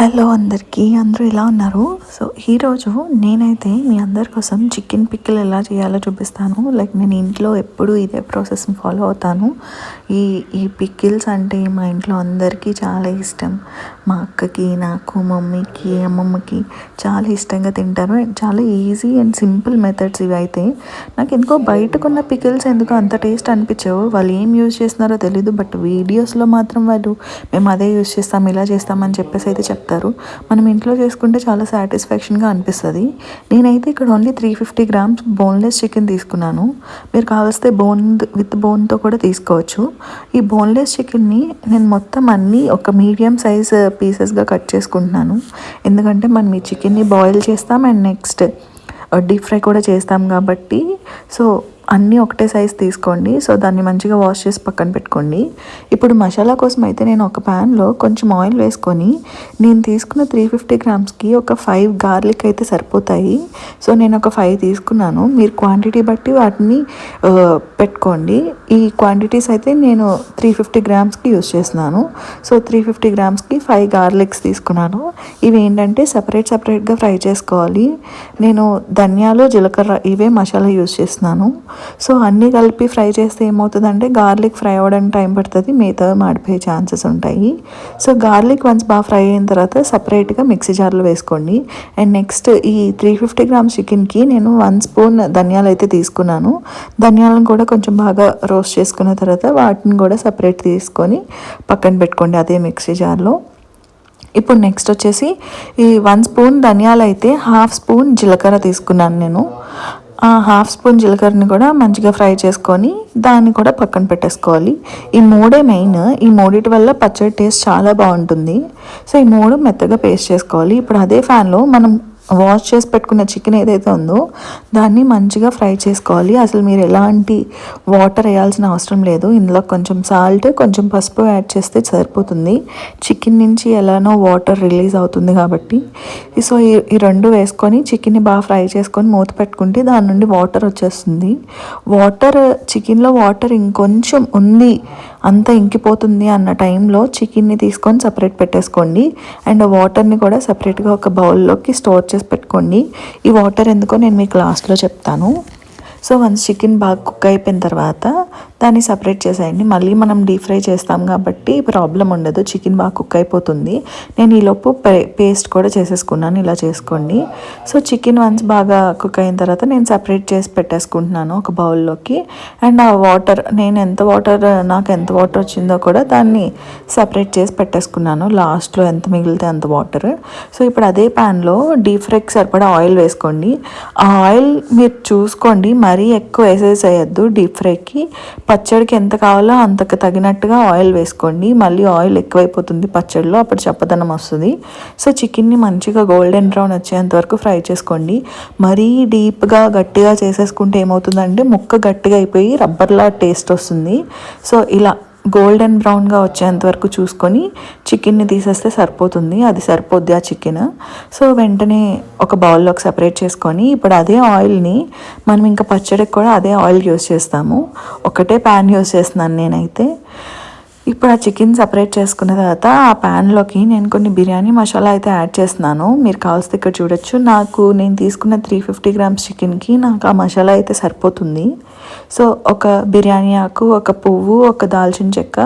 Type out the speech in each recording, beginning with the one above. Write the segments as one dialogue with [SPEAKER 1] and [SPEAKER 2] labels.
[SPEAKER 1] Hello అందరికీ అందరూ ఎలా ఉన్నారు? సో ఈరోజు నేనైతే మీ అందరి కోసం చికెన్ పిక్కలు ఎలా చేయాలో చూపిస్తాను. లైక్ నేను ఇంట్లో ఎప్పుడు ఇదే ప్రాసెస్ని ఫాలో అవుతాను. ఈ ఈ పికిల్స్ అంటే మా ఇంట్లో అందరికీ చాలా ఇష్టం. మా అక్కకి నాకు మమ్మీకి అమ్మమ్మకి చాలా ఇష్టంగా తింటారు. అండ్ చాలా ఈజీ అండ్ సింపుల్ మెథడ్స్ ఇవి అయితే. నాకు ఎందుకో బయటకున్న పికిల్స్ ఎందుకో అంత టేస్ట్ అనిపించవు. వాళ్ళు ఏం యూజ్ చేస్తున్నారో తెలీదు బట్ వీడియోస్లో మాత్రం వాళ్ళు మేము అదే యూజ్ చేస్తాం ఇలా చేస్తామని చెప్పేసి అయితే చెప్తారు మనం ఇంట్లో చేసుకుంటే చాలా సాటిస్ఫాక్షన్గా అనిపిస్తుంది. నేనైతే ఇక్కడ only three fifty grams boneless chicken తీసుకున్నాను. మీరు కావలిస్తే బోన్ విత్ బోన్తో కూడా తీసుకోవచ్చు. ఈ బోన్లెస్ చికెన్ని నేను మొత్తం అన్నీ ఒక మీడియం సైజ్ పీసెస్గా కట్ చేసుకుంటున్నాను. ఎందుకంటే మనం ఈ చికెన్ని బాయిల్ చేస్తాం అండ్ నెక్స్ట్ డీప్ ఫ్రై కూడా చేస్తాం కాబట్టి. సో అన్నీ ఒకటే సైజ్ తీసుకోండి. సో దాన్ని మంచిగా వాష్ చేసి పక్కన పెట్టుకోండి. ఇప్పుడు మసాలా కోసం అయితే నేను ఒక ప్యాన్లో కొంచెం ఆయిల్ వేసుకొని నేను తీసుకున్న త్రీ ఫిఫ్టీ గ్రామ్స్కి ఒక ఫైవ్ గార్లిక్ అయితే సరిపోతాయి. సో నేను ఒక ఫైవ్ తీసుకున్నాను. మీరు క్వాంటిటీ బట్టి వాటిని పెట్టుకోండి. ఈ క్వాంటిటీస్ అయితే నేను త్రీ ఫిఫ్టీ గ్రామ్స్కి యూజ్ చేస్తున్నాను. సో త్రీ ఫిఫ్టీ గ్రామ్స్కి ఫైవ్ గార్లిక్స్ తీసుకున్నాను. ఇవి ఏంటంటే సపరేట్ సపరేట్గా ఫ్రై చేసుకోవాలి. నేను ధనియాలు జీలకర్ర ఇవే మసాలా యూజ్ చేస్తున్నాను. సో అన్నీ కలిపి ఫ్రై చేస్తే ఏమవుతుందంటే గార్లిక్ ఫ్రై అవ్వడానికి టైం పడుతుంది మిగతా మాడిపోయే ఛాన్సెస్ ఉంటాయి. సో గార్లిక్ వన్స్ బాగా ఫ్రై అయిన తర్వాత సపరేట్గా మిక్సీ జార్లో వేసుకోండి. అండ్ నెక్స్ట్ ఈ త్రీ ఫిఫ్టీ గ్రామ్స్ చికెన్కి నేను వన్ స్పూన్ ధనియాలు అయితే తీసుకున్నాను. ధనియాలను కూడా కొంచెం బాగా రోస్ట్ చేసుకున్న తర్వాత వాటిని కూడా సపరేట్ తీసుకొని పక్కన పెట్టుకోండి అదే మిక్సీ జార్లో. ఇప్పుడు నెక్స్ట్ వచ్చేసి ఈ వన్ స్పూన్ ధనియాలు అయితే హాఫ్ స్పూన్ జీలకర్ర తీసుకున్నాను నేను. ఆ హాఫ్ స్పూన్ జీలకర్రని కూడా మంచిగా ఫ్రై చేసుకొని దాన్ని కూడా పక్కన పెట్టేసుకోవాలి. ఈ మూడే మెయిన్ ఈ మూడిటి వల్ల పచ్చడి టేస్ట్ చాలా బాగుంటుంది. సో ఈ మూడు మెత్తగా పేస్ట్ చేసుకోవాలి. ఇప్పుడు అదే ఫ్యాన్లో మనం వాష్ చేసి పెట్టుకున్న చికెన్ ఏదైతే ఉందో దాన్ని మంచిగా ఫ్రై చేసుకోవాలి. అసలు మీరు ఎలాంటి వాటర్ వేయాల్సిన అవసరం లేదు. ఇందులో కొంచెం సాల్ట్ కొంచెం పసుపు యాడ్ చేస్తే సరిపోతుంది. చికెన్ నుంచి ఎలానో వాటర్ రిలీజ్ అవుతుంది కాబట్టి. సో ఈ ఈ రెండు వేసుకొని చికెన్ని బాగా ఫ్రై చేసుకొని మూత పెట్టుకుంటే దాని నుండి వాటర్ వచ్చేస్తుంది. వాటర్ చికెన్లో వాటర్ ఇంకొంచెం ఉంది అంతా ఇంకిపోతుంది అన్న టైంలో చికెన్ని తీసుకొని సపరేట్ పెట్టేసుకోండి. అండ్ వాటర్ని కూడా సపరేట్గా ఒక బౌల్లోకి స్టోర్ చేసి పెట్టుకోండి. ఈ వాటర్ ఎందుకో నేను మీకు లాస్ట్లో చెప్తాను. సో వన్స్ చికెన్ బాగా కుక్ అయిపోయిన తర్వాత దాన్ని సపరేట్ చేసేయండి. మళ్ళీ మనం డీప్ ఫ్రై చేస్తాం కాబట్టి ప్రాబ్లం ఉండదు. చికెన్ బాగా కుక్ అయిపోతుంది. నేను ఈలోపు పే పేస్ట్ కూడా చేసేసుకున్నాను. ఇలా చేసుకోండి. సో చికెన్ వన్స్ బాగా కుక్ అయిన తర్వాత నేను సపరేట్ చేసి పెట్టేసుకుంటున్నాను ఒక బౌల్లోకి. అండ్ ఆ వాటర్ నేను ఎంత వాటర్ నాకు ఎంత వాటర్ వచ్చిందో కూడా దాన్ని సపరేట్ చేసి పెట్టేసుకున్నాను. లాస్ట్లో ఎంత మిగిలితే అంత వాటర్. సో ఇప్పుడు అదే ప్యాన్లో డీప్ ఫ్రైకి సరిపడా ఆయిల్ వేసుకోండి. ఆ ఆయిల్ మీరు చూసుకోండి. మరీ ఎక్కువ వేసేసేయద్దు డీప్ ఫ్రైకి పచ్చడికి ఎంత కావాలో అంతకు తగినట్టుగా ఆయిల్ వేసుకోండి. మళ్ళీ ఆయిల్ ఎక్కువైపోతుంది పచ్చడిలో అప్పుడు చప్పదనం వస్తుంది. సో చికెన్ని మంచిగా గోల్డెన్ బ్రౌన్ వచ్చేంత వరకు ఫ్రై చేసుకోండి. మరీ డీప్గా గట్టిగా చేసేసుకుంటే ఏమవుతుందంటే ముక్క గట్టిగా అయిపోయి రబ్బర్లా టేస్ట్ వస్తుంది. సో ఇలా గోల్డెన్ బ్రౌన్గా వచ్చేంత వరకు చూసుకొని చికెన్ని తీసేస్తే సరిపోతుంది. అది సరిపోద్ది ఆ చికెన్. సో వెంటనే ఒక బౌల్లోకి సపరేట్ చేసుకొని ఇప్పుడు అదే ఆయిల్ని మనం ఇంకా పచ్చడికి కూడా అదే ఆయిల్ యూస్ చేస్తాము. ఒకటే ప్యాన్ యూస్ చేస్తున్నాను నేనైతే. ఇప్పుడు ఆ చికెన్ సపరేట్ చేసుకున్న తర్వాత ఆ ప్యాన్లోకి నేను కొన్ని బిర్యానీ మసాలా అయితే యాడ్ చేస్తున్నాను. మీరు కావాల్సి ఇక్కడ చూడొచ్చు. నాకు నేను తీసుకున్న త్రీ ఫిఫ్టీ గ్రామ్స్ చికెన్కి నాకు ఆ మసాలా అయితే సరిపోతుంది. సో ఒక బిర్యానీ ఆకు ఒక పువ్వు ఒక దాల్చిన చెక్క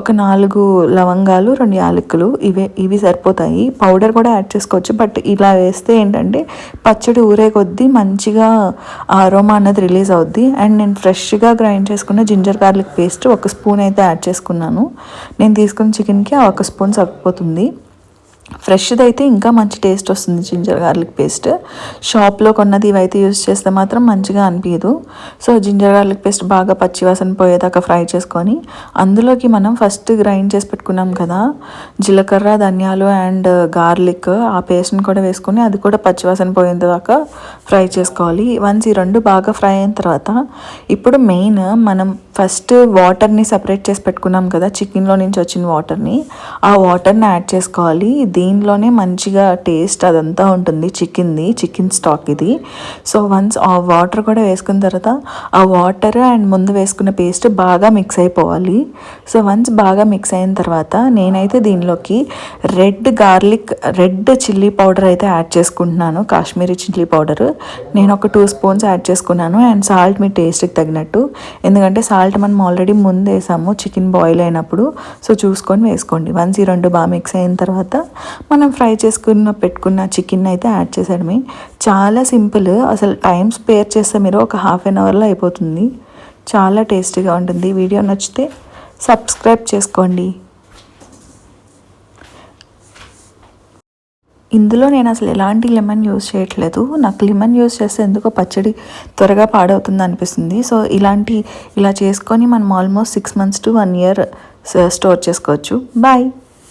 [SPEAKER 1] ఒక నాలుగు లవంగాలు రెండు యాలకులు ఇవే ఇవి సరిపోతాయి. పౌడర్ కూడా యాడ్ చేసుకోవచ్చు. బట్ ఇలా వేస్తే ఏంటంటే పచ్చడి ఊరే కొద్దీ మంచిగా ఆరోమా అన్నది రిలీజ్ అవుద్ది. అండ్ నేను ఫ్రెష్గా గ్రైండ్ చేసుకున్న జింజర్ గార్లిక్ పేస్ట్ ఒక స్పూన్ అయితే యాడ్ చేసుకున్నాను. నేను తీసుకున్న చికెన్కి ఆ ఒక స్పూన్ సరిపోతుంది. ఫ్రెష్ది అయితే ఇంకా మంచి టేస్ట్ వస్తుంది జింజర్ గార్లిక్ పేస్ట్. షాప్లో కొన్నది ఇవైతే యూస్ చేస్తే మాత్రం మంచిగా అనిపించదు సో జింజర్ గార్లిక్ పేస్ట్ బాగా పచ్చివాసన పోయేదాకా ఫ్రై చేసుకొని అందులోకి మనం ఫస్ట్ గ్రైండ్ చేసి పెట్టుకున్నాం కదా జీలకర్ర ధనియాలు అండ్ గార్లిక్ ఆ పేస్ట్ని కూడా వేసుకొని అది కూడా పచ్చివాసన పోయేదాకా ఫ్రై చేసుకోవాలి. వన్స్ ఈ రెండు బాగా ఫ్రై అయిన తర్వాత ఇప్పుడు మెయిన్ మనం ఫస్ట్ వాటర్ని సపరేట్ చేసి పెట్టుకున్నాం కదా చికెన్లో నుంచి వచ్చిన వాటర్ని ఆ వాటర్ని యాడ్ చేసుకోవాలి. దీనిలోనే మంచిగా టేస్ట్ అదంతా ఉంటుంది. చికెన్ది చికెన్ స్టాక్ ఇది. సో వన్స్ ఆ వాటర్ కూడా వేసుకున్న తర్వాత ఆ వాటర్ అండ్ ముందు వేసుకున్న పేస్ట్ బాగా మిక్స్ అయిపోవాలి. సో వన్స్ బాగా మిక్స్ అయిన తర్వాత నేనైతే దీనిలోకి red garlic red chilli powder అయితే యాడ్ చేసుకుంటున్నాను. కాశ్మీరీ చిల్లీ పౌడర్ నేను ఒక టూ స్పూన్స్ యాడ్ చేసుకున్నాను అండ్ సాల్ట్ మీ టేస్ట్కి తగినట్టు. ఎందుకంటే సాల్ట్ మనం ఆల్రెడీ ముందు వేసాము చికెన్ బాయిల్ అయినప్పుడు. సో చూసుకొని వేసుకోండి. వన్స్ ఈ రెండు బాగా మిక్స్ అయిన తర్వాత మనం ఫ్రై చేసుకున్న పెట్టుకున్న చికెన్ అయితే యాడ్ చేసేయడమే చాలా సింపుల్. అసలు టైం స్పేర్ చేస్తే మీరు ఒక హాఫ్ అన్ అవర్లో అయిపోతుంది. చాలా టేస్టీగా ఉంటుంది. వీడియో నచ్చితే సబ్స్క్రైబ్ చేసుకోండి. ఇందులో నేను అసలు ఎలాంటి లెమన్ యూస్ చేయట్లేదు. నాకు లెమన్ యూస్ చేస్తే ఎందుకో పచ్చడి త్వరగా పాడవుతుంది అనిపిస్తుంది. సో ఇలాంటి ఇలా చేసుకొని మనం almost six months to one year store చేసుకోవచ్చు. బాయ్!